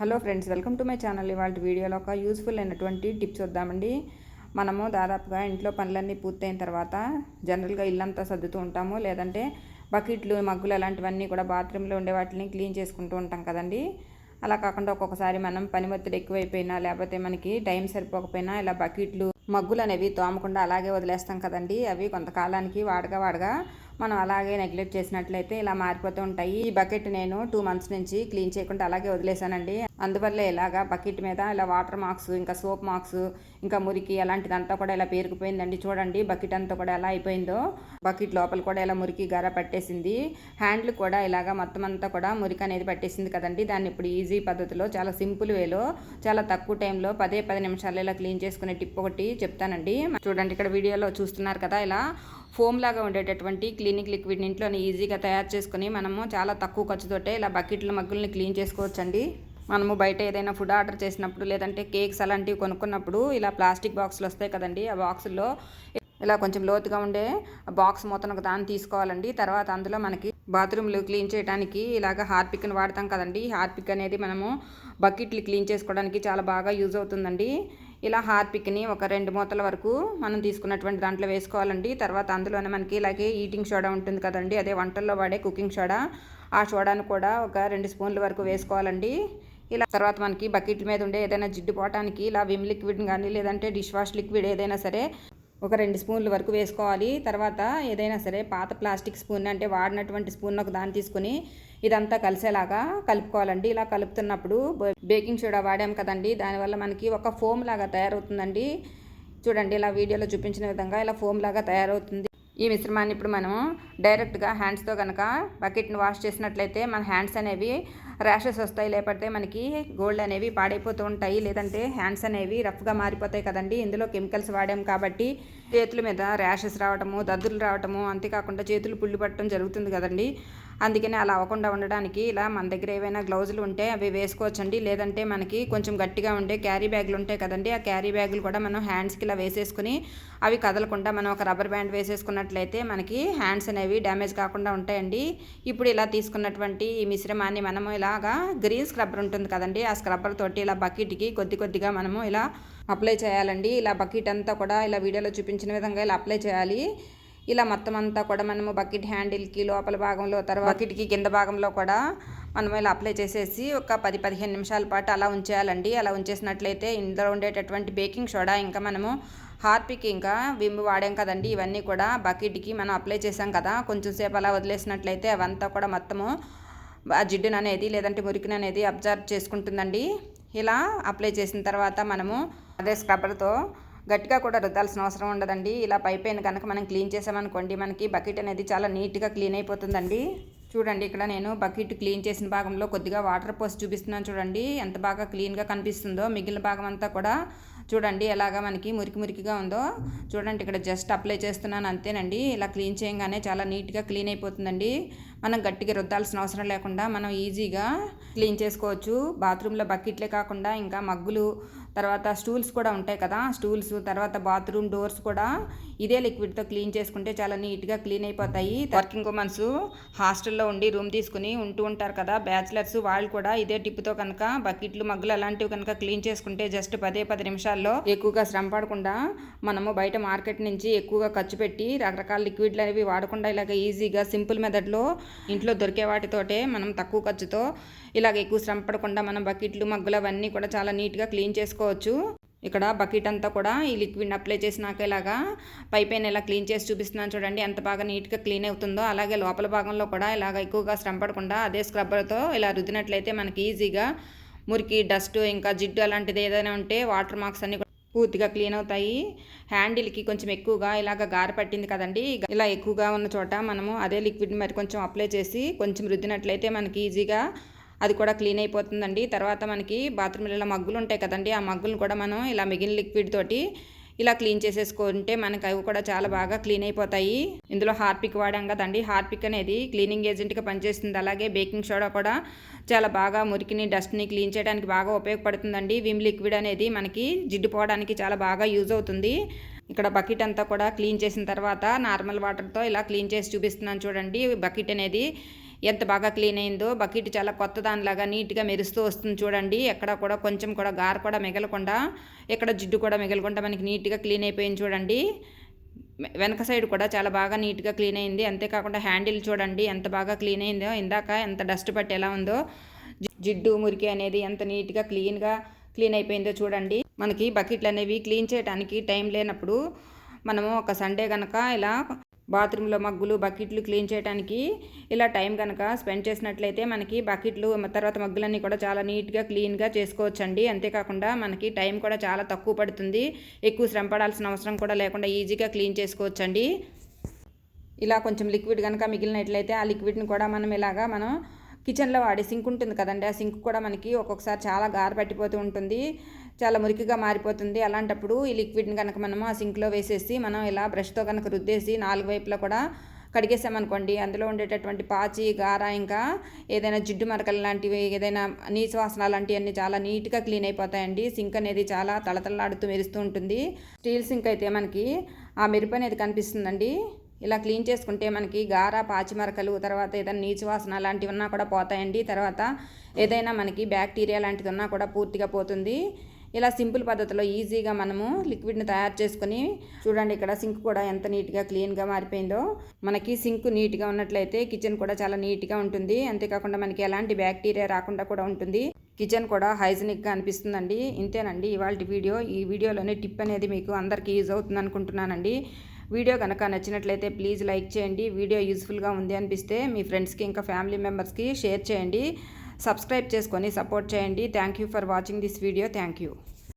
Hello friends welcome to my channel. ఇవాళ వీడియోలో ఒక యూస్ఫుల్ అయినటువంటి టిప్స్ వద్దామండి మనము దాదాపుగా ఇంట్లో పనులన్నీ పూర్తయిన తర్వాత జనరల్గా ఇల్లంతా సర్దుతూ ఉంటాము. లేదంటే బకెట్లు మగ్గులు అలాంటివన్నీ కూడా బాత్రూంలో ఉండే వాటిని క్లీన్ చేసుకుంటూ ఉంటాం కదండి. అలా కాకుండా ఒక్కొక్కసారి మనం పని ఒత్తిడి ఎక్కువైపోయినా లేకపోతే మనకి టైం సరిపోకపోయినా ఇలా బకెట్లు మగ్గులు అనేవి తోమకుండా అలాగే వదిలేస్తాం కదండి. అవి కొంతకాలానికి వాడగా వాడగా మనం అలాగే నెగ్లెక్ట్ చేసినట్లయితే ఇలా మారిపోతూ ఉంటాయి. ఈ బకెట్ నేను టూ మంత్స్ నుంచి క్లీన్ చేయకుండా అలాగే వదిలేసానండి అందువల్ల ఇలాగా బకెట్ మీద ఇలా వాటర్ మార్క్స్ ఇంకా సోప్ మార్క్స్ ఇంకా మురికి అలాంటిదంతా కూడా ఇలా పేరుకుపోయిందండి. చూడండి బకెట్ అంతా కూడా ఎలా అయిపోయిందో. బకెట్ లోపల కూడా ఇలా మురికి గర పట్టేసింది. హ్యాండ్లు కూడా ఇలాగా మొత్తం అంతా కూడా మురికి అనేది పట్టేసింది కదండి. దాన్ని ఇప్పుడు ఈజీ పద్ధతిలో చాలా సింపుల్ వేలో చాలా తక్కువ టైంలో పదే పది నిమిషాలు ఇలా క్లీన్ చేసుకునే టిప్ ఒకటి చెప్తానండి. చూడండి ఇక్కడ వీడియోలో చూస్తున్నారు కదా ఇలా. ఫోమ్ లాగా ఉండేటటువంటి క్లినిక్ లిక్విడ్ ఇంట్లోనే ఈజీగా తయారు చేసుకుని మనము చాలా తక్కువ ఖర్చుతోటే ఇలా బకెట్ల మగ్గుల్ని క్లీన్ చేసుకోవచ్చండి. మనము బయట ఏదైనా ఫుడ్ ఆర్డర్ చేసినప్పుడు లేదంటే కేక్స్ అలాంటివి కొనుక్కున్నప్పుడు ఇలా ప్లాస్టిక్ బాక్సులు వస్తాయి కదండి ఆ బాక్సుల్లో ఇలా కొంచెం లోతుగా ఉండే బాక్స్ మొత్తం ఒక దాన్ని తీసుకోవాలండి. తర్వాత అందులో మనకి బాత్రూమ్లు క్లీన్ చేయడానికి ఇలాగ హార్పిక్ని వాడతాం కదండి. హార్పిక్ అనేది మనము బకెట్లు క్లీన్ చేసుకోవడానికి చాలా బాగా యూజ్ అవుతుందండి. ఇలా హార్పిక్ని ఒక రెండు మూతల వరకు మనం తీసుకున్నటువంటి దాంట్లో వేసుకోవాలండి. తర్వాత అందులోనే మనకి ఇలాగే ఈటింగ్ సోడా ఉంటుంది కదండి. అదే వంటల్లో వాడే కుకింగ్ సోడా. ఆ సోడాను కూడా ఒక రెండు స్పూన్ల వరకు వేసుకోవాలండి. ఇలా తర్వాత మనకి బకెట్ల మీద ఉండే ఏదైనా జిడ్డు పోవటానికి ఇలా విమ్ లిక్విడ్ కానీ లేదంటే డిష్ వాష్ లిక్విడ్ ఏదైనా సరే ఒక రెండు స్పూన్ల వరకు వేసుకోవాలి. తర్వాత ఏదైనా సరే పాత ప్లాస్టిక్ స్పూన్ అంటే వాడినటువంటి స్పూన్ ఒక దాన్ని తీసుకుని ఇదంతా కలిసేలాగా కలుపుకోవాలండి. ఇలా కలుపుతున్నప్పుడు బేకింగ్ సోడా వాడాం కదండి. దానివల్ల మనకి ఒక ఫోమ్ లాగా తయారవుతుందండి. చూడండి ఇలా వీడియోలో చూపించిన విధంగా ఇలా ఫోమ్ లాగా తయారవుతుంది. ఈ మిశ్రమాన్ని ఇప్పుడు మనం డైరెక్ట్గా హ్యాండ్స్తో కనుక బకెట్ని వాష్ చేసినట్లయితే మన హ్యాండ్స్ అనేవి ర్యాషెస్ వస్తాయి. లేకపోతే మనకి గోల్డ్ అనేవి పాడైపోతూ ఉంటాయి. లేదంటే హ్యాండ్స్ అనేవి రఫ్గా మారిపోతాయి కదండి. ఇందులో కెమికల్స్ వాడాం కాబట్టి చేతుల మీద ర్యాషెస్ రావటము దద్దులు రావటము అంతేకాకుండా చేతులు పుల్లి పట్టడం జరుగుతుంది కదండి. అందుకని అలా అవ్వకుండా ఉండడానికి ఇలా మన దగ్గర ఏవైనా గ్లౌజులు ఉంటే అవి వేసుకోవచ్చండి. లేదంటే మనకి కొంచెం గట్టిగా ఉండే క్యారీ బ్యాగులు ఉంటాయి కదండి. ఆ క్యారీ బ్యాగులు కూడా మనం హ్యాండ్స్కి ఇలా వేసేసుకుని అవి కదలకుండా మనం ఒక రబ్బర్ బ్యాండ్ వేసేసుకున్నట్లయితే మనకి హ్యాండ్స్ అనేవి డ్యామేజ్ కాకుండా ఉంటాయండి. ఇప్పుడు ఇలా తీసుకున్నటువంటి ఈ మిశ్రమాన్ని మనము ఇలాగా గ్రీన్ స్క్రబ్బర్ ఉంటుంది కదండి. ఆ స్క్రబ్బర్ తోటి ఇలా బకెట్కి కొద్ది కొద్దిగా మనము ఇలా అప్లై చేయాలండి. ఇలా బకెట్ అంతా కూడా ఇలా వీడియోలో చూపించిన విధంగా ఇలా అప్లై చేయాలి. ఇలా మొత్తం అంతా కూడా మనము బకెట్ హ్యాండిల్కి లోపల భాగంలో తర్వాత బకెట్కి కింద భాగంలో కూడా మనం ఇలా అప్లై చేసేసి ఒక పది పదిహేను నిమిషాల పాటు అలా ఉంచేయాలండి. అలా ఉంచేసినట్లయితే ఇందులో ఉండేటటువంటి బేకింగ్ సోడా ఇంకా మనము హార్పిక్ ఇంకా విమ్ వాడాం కదండి. ఇవన్నీ కూడా బకెట్కి మనం అప్లై చేసాం కదా. కొంచెం సేపు అలా వదిలేసినట్లయితే అవంతా కూడా మొత్తము ఆ జిడ్డును అనేది లేదంటే మురికిని అనేది అబ్జర్వ్ చేసుకుంటుందండి. ఇలా అప్లై చేసిన తర్వాత మనము అదే స్క్రబ్బర్తో గట్టిగా కూడా రుద్దాల్సిన అవసరం ఉండదండి. ఇలా పైపైన కనుక మనం క్లీన్ చేసామనుకోండి మనకి బకెట్ అనేది చాలా నీట్గా క్లీన్ అయిపోతుందండి. చూడండి ఇక్కడ నేను బకెట్ క్లీన్ చేసిన భాగంలో కొద్దిగా వాటర్ పోసి చూపిస్తున్నాను చూడండి. ఎంత బాగా క్లీన్గా కనిపిస్తుందో మిగిలిన భాగం అంతా కూడా చూడండి ఎలాగా మనకి మురికి మురికిగా ఉందో. చూడండి ఇక్కడ జస్ట్ అప్లై చేస్తున్నాను అంతేనండి. ఇలా క్లీన్ చేయగానే చాలా నీట్గా క్లీన్ అయిపోతుందండి. మనం గట్టిగా రుద్దాల్సిన అవసరం లేకుండా మనం ఈజీగా క్లీన్ చేసుకోవచ్చు. బాత్రూంలో బకెట్లే కాకుండా ఇంకా మగ్గులు తర్వాత స్టూల్స్ కూడా ఉంటాయి కదా స్టూల్స్ తర్వాత బాత్రూమ్ డోర్స్ కూడా ఇదే లిక్విడ్తో క్లీన్ చేసుకుంటే చాలా నీట్గా క్లీన్ అయిపోతాయి. వర్కింగ్ ఉమెన్స్ హాస్టల్లో ఉండి రూమ్ తీసుకుని ఉంటూ ఉంటారు కదా బ్యాచిలర్స్ వాళ్ళు కూడా ఇదే టిప్తో కనుక బకెట్లు మగ్గులు అలాంటివి కనుక క్లీన్ చేసుకుంటే జస్ట్ పదే పది నిమిషాల్లో ఎక్కువగా శ్రమ పడకుండా మనము బయట మార్కెట్ నుంచి ఎక్కువగా ఖర్చు పెట్టి రకరకాల లిక్విడ్లు అనేవి వాడకుండా ఇలాగ ఈజీగా సింపుల్ మెథడ్లో ఇంట్లో దొరికే వాటితోటే మనం తక్కువ ఖర్చుతో ఇలాగ ఎక్కువ శ్రమ పడకుండా మనం బకెట్లు మగ్గులు అవన్నీ కూడా చాలా నీట్గా క్లీన్ చేసుకో చూసుకోవచ్చు ఇక్కడ బకెట్ అంతా కూడా ఈ లిక్విడ్ అప్లై చేసినాక ఇలాగా పైపైన ఇలా క్లీన్ చేసి చూపిస్తున్నాను చూడండి. ఎంత బాగా నీట్గా క్లీన్ అవుతుందో. అలాగే లోపల భాగంలో కూడా ఇలాగ ఎక్కువగా శ్రమ పడకుండా అదే స్క్రబ్బర్తో ఇలా రుద్దినట్లయితే మనకి ఈజీగా మురికి డస్ట్ ఇంకా జిడ్డు అలాంటిది ఏదైనా ఉంటే వాటర్ మార్క్స్ అన్ని పూర్తిగా క్లీన్ అవుతాయి. హ్యాండిల్కి కొంచెం ఎక్కువగా ఇలాగ గార పట్టింది కదండి. ఇలా ఎక్కువగా ఉన్న చోట మనము అదే లిక్విడ్ మరి కొంచెం అప్లై చేసి కొంచెం రుద్దినట్లయితే మనకి ఈజీగా అది కూడా క్లీన్ అయిపోతుందండి. తర్వాత మనకి బాత్రూమ్లలో మగ్గులు ఉంటాయి కదండి. ఆ మగ్గులు కూడా మనం ఇలా మిగిలిన లిక్విడ్ తోటి ఇలా క్లీన్ చేసేసుకుంటే మనకి అవి కూడా చాలా బాగా క్లీన్ అయిపోతాయి. ఇందులో హార్పిక్ వాడాం కదండి. హార్పిక్ అనేది క్లీనింగ్ ఏజెంట్గా పనిచేస్తుంది. అలాగే బేకింగ్ సోడా కూడా చాలా బాగా మురికిని డస్ట్ని క్లీన్ చేయడానికి బాగా ఉపయోగపడుతుందండి. విమ్ లిక్విడ్ అనేది మనకి జిడ్డు పోవడానికి చాలా బాగా యూజ్ అవుతుంది. ఇక్కడ బకెట్ అంతా కూడా క్లీన్ చేసిన తర్వాత నార్మల్ వాటర్తో ఇలా క్లీన్ చేసి చూపిస్తున్నాను చూడండి. బకెట్ అనేది ఎంత బాగా క్లీన్ అయిందో బకెట్ చాలా కొత్త దానిలాగా నీట్గా మెరుస్తూ వస్తుంది చూడండి. ఎక్కడ కూడా కొంచెం కూడా గార కూడా మిగలకుండా ఎక్కడ జిడ్డు కూడా మిగలకుండా మనకి నీట్గా క్లీన్ అయిపోయింది చూడండి. వెనక సైడ్ కూడా చాలా బాగా నీట్గా క్లీన్ అయింది. అంతేకాకుండా హ్యాండిల్ చూడండి ఎంత బాగా క్లీన్ అయిందో ఇందాక ఎంత డస్ట్ పట్టి ఎలా ఉందో జిడ్డు మురికి అనేది ఎంత నీట్గా క్లీన్గా క్లీన్ అయిపోయిందో చూడండి. మనకి బకెట్లు అనేవి క్లీన్ చేయడానికి టైం లేనప్పుడు మనము ఒక సండే కనుక ఇలా బాత్రూంలో మగ్గులు బకెట్లు క్లీన్ చేయడానికి ఇలా టైం కనుక స్పెండ్ చేసినట్లయితే మనకి బకెట్లు తర్వాత మగ్గులన్నీ కూడా చాలా నీట్గా క్లీన్గా చేసుకోవచ్చండి. అంతేకాకుండా మనకి టైం కూడా చాలా తక్కువ పడుతుంది. ఎక్కువ శ్రమ పడాల్సిన అవసరం కూడా లేకుండా ఈజీగా క్లీన్ చేసుకోవచ్చండి. ఇలా కొంచెం లిక్విడ్ కనుక మిగిలినట్లయితే ఆ లిక్విడ్ని కూడా మనం ఇలాగా మనం కిచెన్లో వాడే సింక్ ఉంటుంది కదండి. ఆ సింక్ కూడా మనకి ఒక్కొక్కసారి చాలా గార పట్టిపోతూ ఉంటుంది. చాలా మురికిగా మారిపోతుంది. అలాంటప్పుడు ఈ లిక్విడ్ని కనుక మనము ఆ సింక్లో వేసేసి మనం ఇలా బ్రష్తో కనుక రుద్దేసి నాలుగు వైపులా కూడా కడిగేసామనుకోండి అందులో ఉండేటటువంటి పాచి గార ఇంకా ఏదైనా జిడ్డు మరకలు లాంటివి ఏదైనా నీచువాసన లాంటివన్నీ చాలా నీట్గా క్లీన్ అయిపోతాయండి. సింక్ అనేది చాలా తళతళలాడుతూ మెరుస్తూ ఉంటుంది. స్టీల్ సింక్ అయితే మనకి ఆ మెరుపు అనేది కనిపిస్తుందండి. ఇలా క్లీన్ చేసుకుంటే మనకి గార పాచిమరకలు తర్వాత ఏదైనా నీచు వాసన లాంటివి ఉన్నా కూడా పోతాయండి. తర్వాత ఏదైనా మనకి బ్యాక్టీరియా లాంటిది ఉన్నా కూడా పూర్తిగా పోతుంది. ఇలా సింపుల్ పద్ధతిలో ఈజీగా మనము లిక్విడ్ని తయారు చేసుకొని చూడండి ఇక్కడ సింక్ కూడా ఎంత నీట్గా క్లీన్గా మారిపోయిందో. మనకి సింక్ నీట్గా ఉన్నట్లయితే కిచెన్ కూడా చాలా నీట్గా ఉంటుంది. అంతేకాకుండా మనకి ఎలాంటి బ్యాక్టీరియా రాకుండా కూడా ఉంటుంది. కిచెన్ కూడా హైజీనిక్గా అనిపిస్తుందండి. ఇంతేనండి ఇవాళ వీడియో. ఈ వీడియోలోనే టిప్ అనేది మీకు అందరికీ యూజ్ అవుతుంది అనుకుంటున్నానండి వీడియో కనుక నచ్చినట్లయితే ప్లీజ్ లైక్ చేయండి. వీడియో యూస్ఫుల్గా ఉంది అనిపిస్తే మీ ఫ్రెండ్స్కి ఇంకా ఫ్యామిలీ మెంబర్స్కి షేర్ చేయండి. సబ్స్క్రైబ్ చేసుకొని సపోర్ట్ చేయండి. Thank you for watching this video. Thank you.